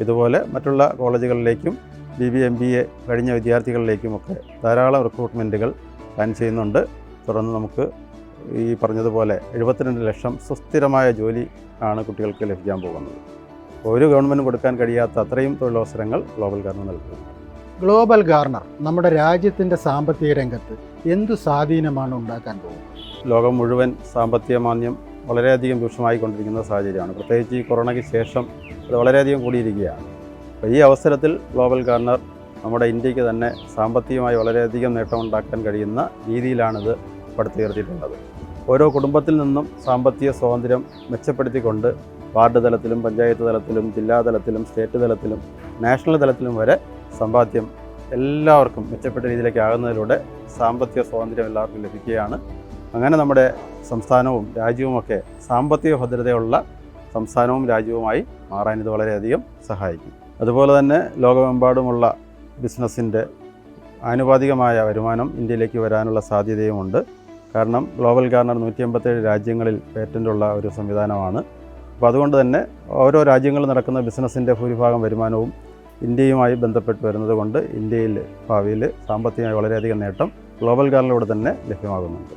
ഇതുപോലെ മറ്റുള്ള കോളേജുകളിലേക്കും B B M B A കഴിഞ്ഞ വിദ്യാർത്ഥികളിലേക്കുമൊക്കെ ധാരാളം റിക്രൂട്ട്മെന്റുകൾ പ്ലാൻ ചെയ്യുന്നുണ്ട്. തുടർന്ന് നമുക്ക് ഈ പറഞ്ഞതുപോലെ എഴുപത്തിരണ്ട് ലക്ഷം സുസ്ഥിരമായ ജോലി ആണ് കുട്ടികൾക്ക് ലഭിക്കാൻ പോകുന്നത്. ഒരു ഗവൺമെന്റ് കൊടുക്കാൻ കഴിയാത്ത അത്രയും തൊഴിലവസരങ്ങൾ ഗ്ലോബൽ ഗാർണർ നൽകുന്നു ഗ്ലോബൽ ഗാർണർ നമ്മുടെ രാജ്യത്തിന്റെ സാമ്പത്തിക രംഗത്ത് എന്തു സ്വാധീനമാണ് ഉണ്ടാക്കാൻ പോകുന്നത്? ലോകം മുഴുവൻ സാമ്പത്തിക മാന്യം വളരെയധികം രൂക്ഷമായിക്കൊണ്ടിരിക്കുന്ന സാഹചര്യമാണ്. പ്രത്യേകിച്ച് ഈ കൊറോണയ്ക്ക് ശേഷം അത് വളരെയധികം കൂടിയിരിക്കുകയാണ്. അപ്പോൾ ഈ അവസരത്തിൽ ഗ്ലോബൽ ഗാർണർ നമ്മുടെ ഇന്ത്യയ്ക്ക് തന്നെ സാമ്പത്തികമായി വളരെയധികം നേട്ടമുണ്ടാക്കാൻ കഴിയുന്ന രീതിയിലാണിത് പടുത്തുയർത്തിയിട്ടുള്ളത്. ഓരോ കുടുംബത്തിൽ നിന്നും സാമ്പത്തിക സ്വാതന്ത്ര്യം മെച്ചപ്പെടുത്തിക്കൊണ്ട് വാർഡ് തലത്തിലും പഞ്ചായത്ത് തലത്തിലും ജില്ലാ തലത്തിലും സ്റ്റേറ്റ് തലത്തിലും നാഷണൽ തലത്തിലും വരെ സമ്പാദ്യം എല്ലാവർക്കും മെച്ചപ്പെട്ട രീതിയിലേക്ക് ആകുന്നതിലൂടെ സാമ്പത്തിക സ്വാതന്ത്ര്യം എല്ലാവർക്കും ലഭിക്കുകയാണ്. അങ്ങനെ നമ്മുടെ സംസ്ഥാനവും രാജ്യവുമൊക്കെ സാമ്പത്തിക ഭദ്രതയുള്ള സംസ്ഥാനവും രാജ്യവുമായി മാറാൻ ഇത് വളരെയധികം സഹായിക്കും. അതുപോലെ തന്നെ ലോകമെമ്പാടുമുള്ള ബിസിനസ്സിന്റെ ആനുപാതികമായ വരുമാനം ഇന്ത്യയിലേക്ക് വരാനുള്ള സാധ്യതയുമുണ്ട്. കാരണം ഗ്ലോബൽ ഗാർണർ നൂറ്റി എൺപത്തേഴ് രാജ്യങ്ങളിൽ പേറ്റന്റുള്ള ഒരു സംവിധാനമാണ്. അപ്പോൾ അതുകൊണ്ട് തന്നെ ഓരോ രാജ്യങ്ങളിൽ നടക്കുന്ന ബിസിനസ്സിന്റെ ഭൂരിഭാഗം വരുമാനവും ഇന്ത്യയുമായി ബന്ധപ്പെട്ട് വരുന്നത് കൊണ്ട് ഇന്ത്യയിൽ ഭാവിയിൽ സാമ്പത്തികമായി വളരെയധികം നേട്ടം ഗ്ലോബൽ ഗാർണറിലൂടെ തന്നെ ലഭ്യമാകുന്നുണ്ട്.